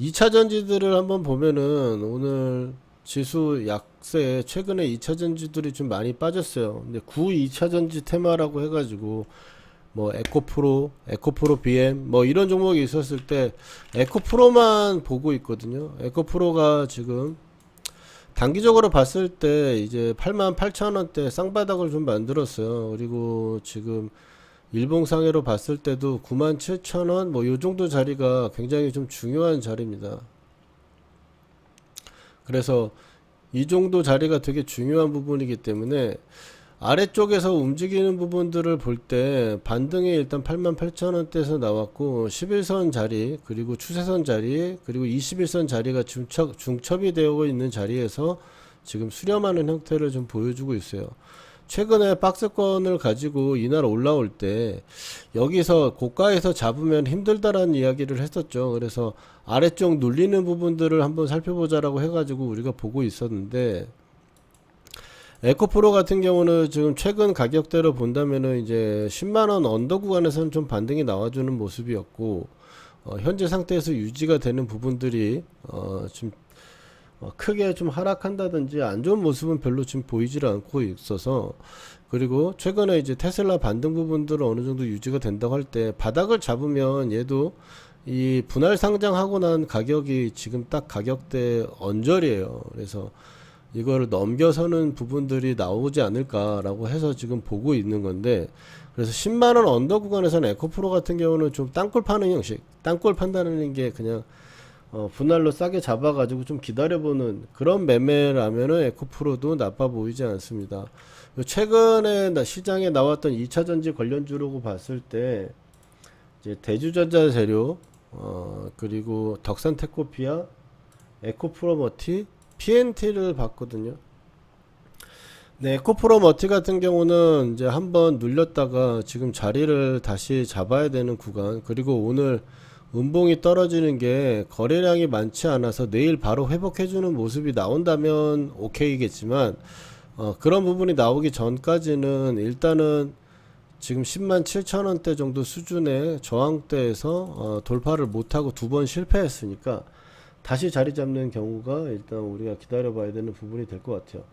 2차 전지들을 한번 보면은 오늘 지수 약세 최근에 2차 전지들이 좀 많이 빠졌어요. 근데 구 2차 전지 테마라고 해가지고 뭐 에코프로, 에코프로 BM 뭐 이런 종목이 있었을 때 에코프로만 보고 있거든요. 에코프로가 지금 단기적으로 봤을 때 이제 8만 8천 원대 쌍바닥을 좀 만들었어요. 그리고 지금 일봉상으로 봤을 때도 9만 7천 원뭐 요 정도 자리가 굉장히 좀 중요한 자리입니다. 그래서 이 정도 자리가 되게 중요한 부분이기 때문에 아래쪽에서 움직이는 부분들을 볼 때 반등이 일단 88,000원대에서 나왔고 11선 자리 그리고 추세선 자리 그리고 21선 자리가 중첩, 중첩이 되어 있는 자리에서 지금 수렴하는 형태를 좀 보여주고 있어요. 최근에 박스권을 가지고 이날 올라올 때 여기서 고가에서 잡으면 힘들다라는 이야기를 했었죠. 그래서 아래쪽 눌리는 부분들을 한번 살펴보자라고 해가지고 우리가 보고 있었는데 에코프로 같은 경우는 지금 최근 가격대로 본다면은 이제 10만원 언더 구간에서는 좀 반등이 나와주는 모습이었고 어, 현재 상태에서 유지가 되는 부분들이 어, 좀 어, 크게 좀 하락한다든지 안 좋은 모습은 별로 지금 보이질 않고 있어서 그리고 최근에 이제 테슬라 반등 부분들은 어느 정도 유지가 된다고 할 때 바닥을 잡으면 얘도 이 분할 상장하고 난 가격이 지금 딱 가격대 언저리예요. 그래서 이거를 넘겨서는 부분들이 나오지 않을까라고 해서 지금 보고 있는 건데 그래서 10만 원 언더 구간에서는 에코프로 같은 경우는 좀 땅굴 파는 형식 땅굴 판다는 게 그냥 어, 분할로 싸게 잡아가지고 좀 기다려보는 그런 매매라면은 에코프로도 나빠 보이지 않습니다. 최근에 나- 시장에 나왔던 2차 전지 관련주라고 봤을 때 이제 대주전자 재료 어, 그리고 덕산 테코피아 에코프로머티 PNT를 봤거든요. 네, 에코프로머티 같은 경우는 이제 한번 눌렸다가 지금 자리를 다시 잡아야 되는 구간 그리고 오늘 음봉이 떨어지는 게 거래량이 많지 않아서 내일 바로 회복해주는 모습이 나온다면 오케이겠지만 어, 그런 부분이 나오기 전까지는 일단은 지금 10만 7천 원대 정도 수준의 저항대에서 어, 돌파를 못하고 두 번 실패했으니까 다시 자리 잡는 경우가 일단 우리가 기다려봐야 되는 부분이 될 것 같아요.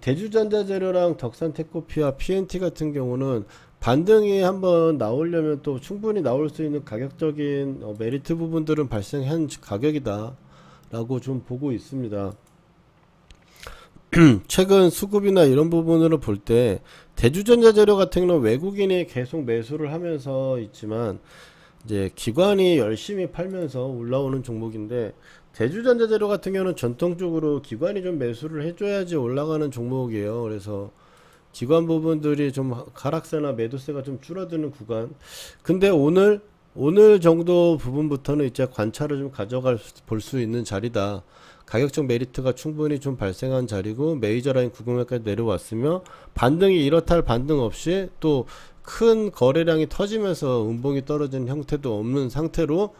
대주전자재료랑 덕산테코피아 PNT 같은 경우는 반등이 한번 나오려면 또 충분히 나올 수 있는 가격적인 어, 메리트 부분들은 발생한 가격이다 라고 좀 보고 있습니다. 최근 수급이나 이런 부분으로 볼 때 대주전자 재료 같은 경우는 외국인이 계속 매수를 하면서 있지만 이제 기관이 열심히 팔면서 올라오는 종목인데 대주전자 재료 같은 경우는 전통적으로 기관이 좀 매수를 해줘야지 올라가는 종목이에요. 그래서 기관 부분들이 좀 가락세나 매도세가 좀 줄어드는 구간. 근데 오늘 오늘 정도 부분부터는 이제 관찰을 좀 가져갈 볼 수 있는 자리다. 가격적 메리트가 충분히 좀 발생한 자리고 메이저 라인 9금액까지 내려왔으며 반등이 이렇다 할 반등 없이 또 큰 거래량이 터지면서 음봉이 떨어지는 형태도 없는 상태로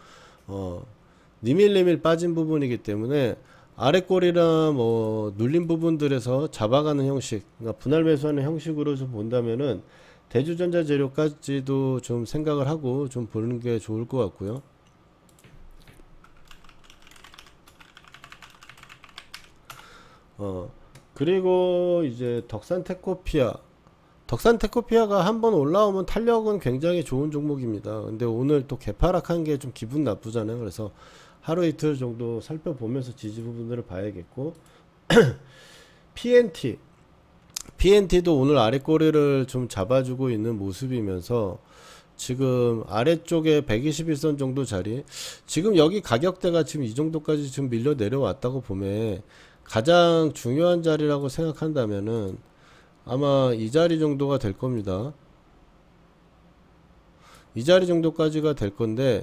어 니밀니밀 빠진 부분이기 때문에 아래 꼬리나 뭐 눌린 부분들에서 잡아가는 형식, 그러니까 분할 매수하는 형식으로 좀 본다면은 대주전자 재료까지도 좀 생각을 하고 좀 보는 게 좋을 것 같고요. 어 그리고 이제 덕산 테코피아 덕산 테코피아가 한번 올라오면 탄력은 굉장히 좋은 종목입니다. 근데 오늘 또 개파락한 게 좀 기분 나쁘잖아요. 그래서 하루 이틀 정도 살펴보면서 지지 부분들을 봐야겠고 PNT PNT도 오늘 아래 꼬리를 좀 잡아주고 있는 모습이면서 지금 아래쪽에 121선 정도 자리 지금 여기 가격대가 지금 이 정도까지 지금 밀려 내려왔다고 보면 가장 중요한 자리라고 생각한다면은 아마 이 자리 정도가 될 겁니다. 이 자리 정도까지가 될 건데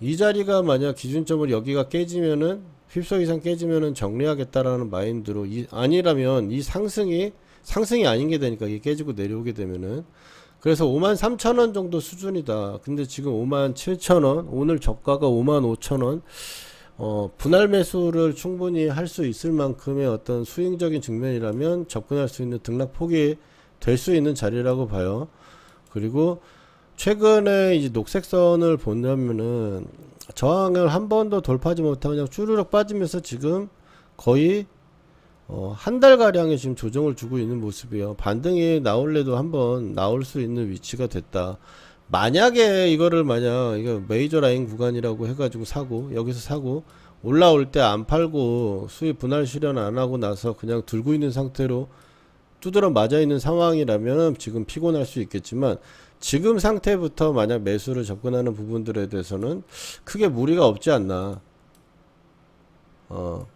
이 자리가 만약 기준점을 여기가 깨지면은 휩서 이상 깨지면은 정리하겠다라는 마인드로 이, 아니라면 이 상승이 상승이 아닌 게 되니까 이게 깨지고 내려오게 되면은 그래서 5만 3천 원 정도 수준이다. 근데 지금 5만 7천 원 오늘 저가가 5만 5천 원 어, 분할 매수를 충분히 할 수 있을 만큼의 어떤 수익적인 측면이라면 접근할 수 있는 등락 폭이 될 수 있는 자리라고 봐요. 그리고 최근에 이제 녹색선을 보냐면은 저항을 한 번도 돌파하지 못하고 그냥 쭈르륵 빠지면서 지금 거의 어, 한 달 가량의 지금 조정을 주고 있는 모습이에요. 반등이 나올래도 한번 나올 수 있는 위치가 됐다. 만약에 이거를 만약 이거 메이저 라인 구간이라고 해가지고 사고 여기서 사고 올라올 때 안 팔고 수익 분할 실현 안 하고 나서 그냥 들고 있는 상태로 두드러 맞아 있는 상황이라면 지금 피곤할 수 있겠지만 지금 상태부터 만약 매수를 접근하는 부분들에 대해서는 크게 무리가 없지 않나. 어.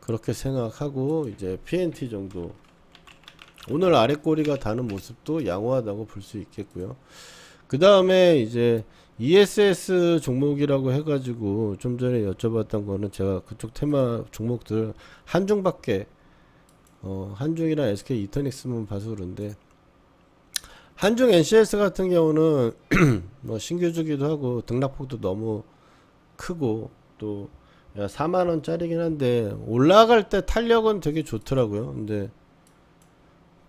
그렇게 생각하고 이제 PNT 정도 오늘 아래 꼬리가 다는 모습도 양호하다고 볼 수 있겠고요. 그 다음에 이제 ESS 종목이라고 해가지고 좀 전에 여쭤봤던 거는 제가 그쪽 테마 종목들 한중밖에 어, 한중이랑 SK 이터닉스만 봐서 그런데 한중 NCS 같은 경우는 뭐 신규주기도 하고 등락폭도 너무 크고 또 4만 원짜리긴 한데 올라갈 때 탄력은 되게 좋더라고요. 근데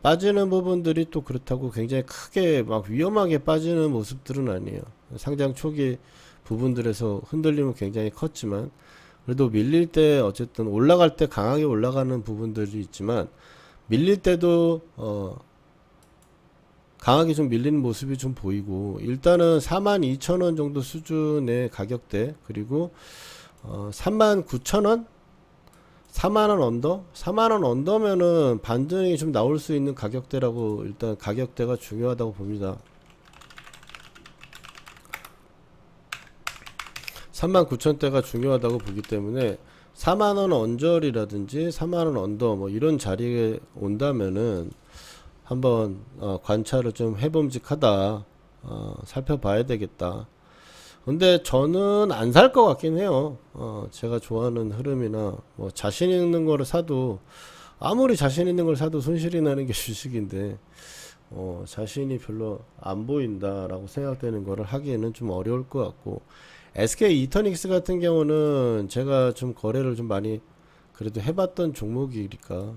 빠지는 부분들이 또 그렇다고 굉장히 크게 막 위험하게 빠지는 모습들은 아니에요. 상장 초기 부분들에서 흔들림은 굉장히 컸지만 그래도 밀릴 때 어쨌든 올라갈 때 강하게 올라가는 부분들이 있지만 밀릴 때도 어 강하게 좀 밀리는 모습이 좀 보이고 일단은 42,000원 정도 수준의 가격대 그리고 어 39,000원 4만원 언더? 4만원 언더면은 반등이 좀 나올 수 있는 가격대라고 일단 가격대가 중요하다고 봅니다. 39,000대가 중요하다고 보기 때문에 4만원 언저리라든지 4만원 언더 뭐 이런 자리에 온다면은 한번 어 관찰을 좀 해봄직하다 어 살펴봐야 되겠다. 근데 저는 안 살 것 같긴 해요. 어, 제가 좋아하는 흐름이나 뭐 자신 있는 거를 사도 아무리 자신 있는 걸 사도 손실이 나는 게 주식인데 어, 자신이 별로 안 보인다라고 생각되는 거를 하기에는 좀 어려울 것 같고 SK 이터닉스 같은 경우는 제가 좀 거래를 좀 많이 그래도 해봤던 종목이니까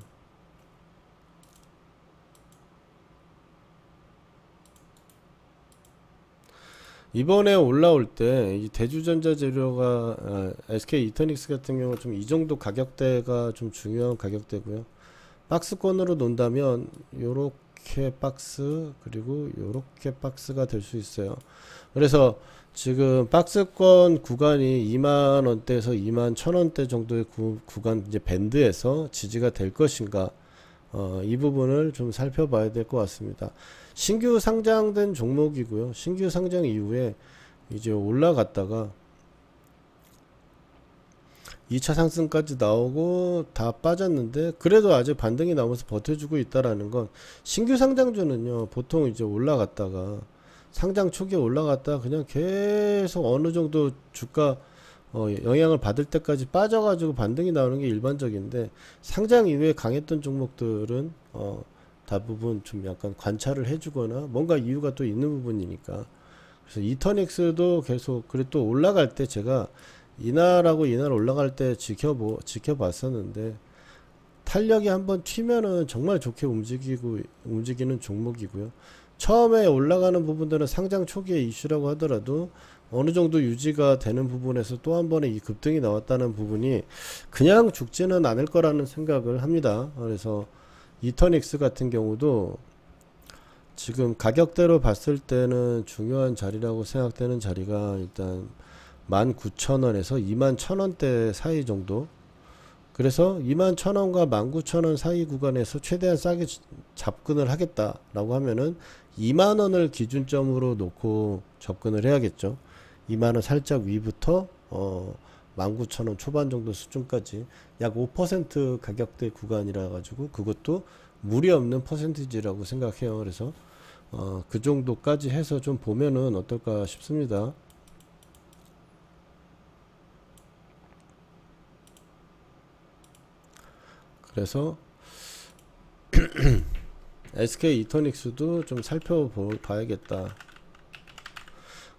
이번에 올라올 때이 대주전자 재료가 아, SK 이터닉스 같은 경우 좀 이 정도 가격대가 좀 중요한 가격대고요. 박스권으로 논다면 요렇게 박스 그리고 요렇게 박스가 될 수 있어요. 그래서 지금 박스권 구간이 2만 원대에서 2만 천 원대 정도의 구, 구간 이제 밴드에서 지지가 될 것인가 어, 이 부분을 좀 살펴봐야 될 것 같습니다. 신규 상장된 종목이고요. 신규 상장 이후에 이제 올라갔다가 2차 상승까지 나오고 다 빠졌는데 그래도 아직 반등이 나오면서 버텨주고 있다라는 건 신규 상장주는요 보통 이제 올라갔다가 상장 초기에 올라갔다 그냥 계속 어느 정도 주가 어, 영향을 받을 때까지 빠져가지고 반등이 나오는 게 일반적인데 상장 이후에 강했던 종목들은 어, 대부분 좀 약간 관찰을 해주거나 뭔가 이유가 또 있는 부분이니까 그래서 이터닉스도 계속 그래 또 올라갈 때 제가 이날하고 이날 올라갈 때 지켜보 지켜봤었는데 탄력이 한번 튀면은 정말 좋게 움직이고 움직이는 종목이고요. 처음에 올라가는 부분들은 상장 초기의 이슈라고 하더라도 어느 정도 유지가 되는 부분에서 또 한 번의 이 급등이 나왔다는 부분이 그냥 죽지는 않을 거라는 생각을 합니다. 그래서 이터닉스 같은 경우도 지금 가격대로 봤을 때는 중요한 자리라고 생각되는 자리가 일단 19,000원에서 21,000원대 사이 정도 그래서 21,000원과 19,000원 사이 구간에서 최대한 싸게 접근을 하겠다라고 하면은 2만 원을 기준점으로 놓고 접근을 해야겠죠 2만 원 살짝 위부터 어 19,000원 초반 정도 수준까지 약 5% 가격대 구간이라 가지고 그것도 무리 없는 퍼센티지라고 생각해요. 그래서 어, 그 정도까지 해서 좀 보면은 어떨까 싶습니다. 그래서 SK 이터닉스도 좀 살펴봐야겠다.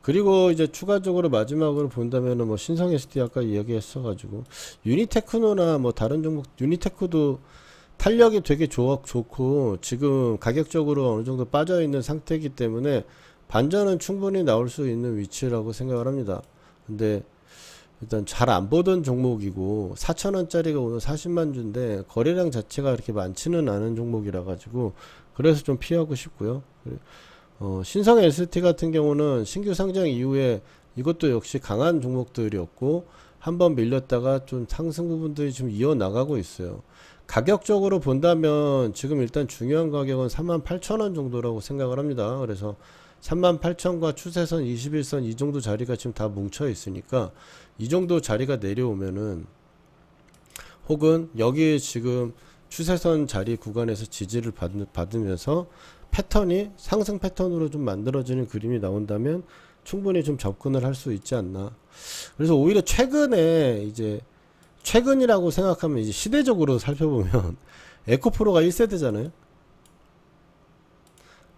그리고 이제 추가적으로 마지막으로 본다면은 뭐 신성 SD 아까 이야기했어가지고 유니테크노나 뭐 다른 종목 유니테크도 탄력이 되게 좋, 좋고 지금 가격적으로 어느 정도 빠져 있는 상태이기 때문에 반전은 충분히 나올 수 있는 위치라고 생각을 합니다. 근데 일단 잘 안 보던 종목이고 4천 원짜리가 오늘 40만 주인데 거래량 자체가 그렇게 많지는 않은 종목이라 가지고 그래서 좀 피하고 싶고요. 어, 신성 LCT 같은 경우는 신규 상장 이후에 이것도 역시 강한 종목들이었고 한번 밀렸다가 좀 상승 부분들이 좀 이어 나가고 있어요. 가격적으로 본다면 지금 일단 중요한 가격은 38,000원 정도라고 생각을 합니다. 그래서 38,000과 추세선 21선 이 정도 자리가 지금 다 뭉쳐 있으니까 이 정도 자리가 내려오면은 혹은 여기 지금 추세선 자리 구간에서 지지를 받, 받으면서 패턴이 상승 패턴으로 좀 만들어지는 그림이 나온다면 충분히 좀 접근을 할 수 있지 않나. 그래서 오히려 최근에 이제 최근이라고 생각하면 이제 시대적으로 살펴보면 에코프로가 1세대잖아요.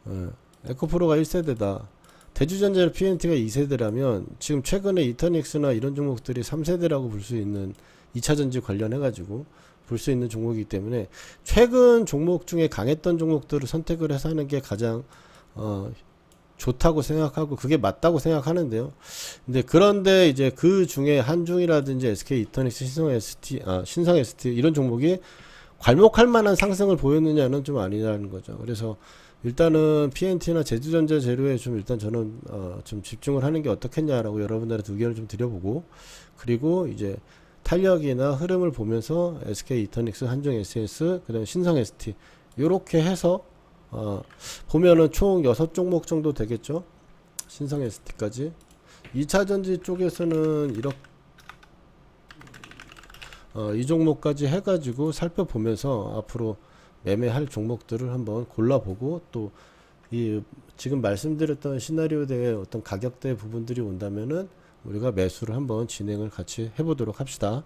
예, 에코프로가 1세대다. 대주전자 PNT가 2세대라면 지금 최근에 이터닉스나 이런 종목들이 3세대라고 볼 수 있는 2차전지 관련해 가지고 볼 수 있는 종목이기 때문에 최근 종목 중에 강했던 종목들을 선택을 해서 하는 게 가장 어 좋다고 생각하고 그게 맞다고 생각하는데요. 근데 그런데 이제 그 중에 한중이라든지 SK 이터닉스, 신성 ST, 아, 신성 ST 이런 종목이 괄목할 만한 상승을 보였느냐는 좀 아니라는 거죠. 그래서 일단은 PNT나 제주전자 재료에 좀 일단 저는 어, 좀 집중을 하는 게 어떻겠냐라고 여러분들한테 의견을 좀 드려보고 그리고 이제 탄력이나 흐름을 보면서 SK 이터닉스, 한중 SS, 그다음에 신성 ST 요렇게 해서 어, 보면은 총 6종목 정도 되겠죠. 신성 ST까지. 2차 전지 쪽에서는 이렇게 어, 이 종목까지 해가지고 살펴보면서 앞으로 매매할 종목들을 한번 골라보고 또 이 지금 말씀드렸던 시나리오대의 어떤 가격대 부분들이 온다면은 우리가 매수를 한번 진행을 같이 해보도록 합시다.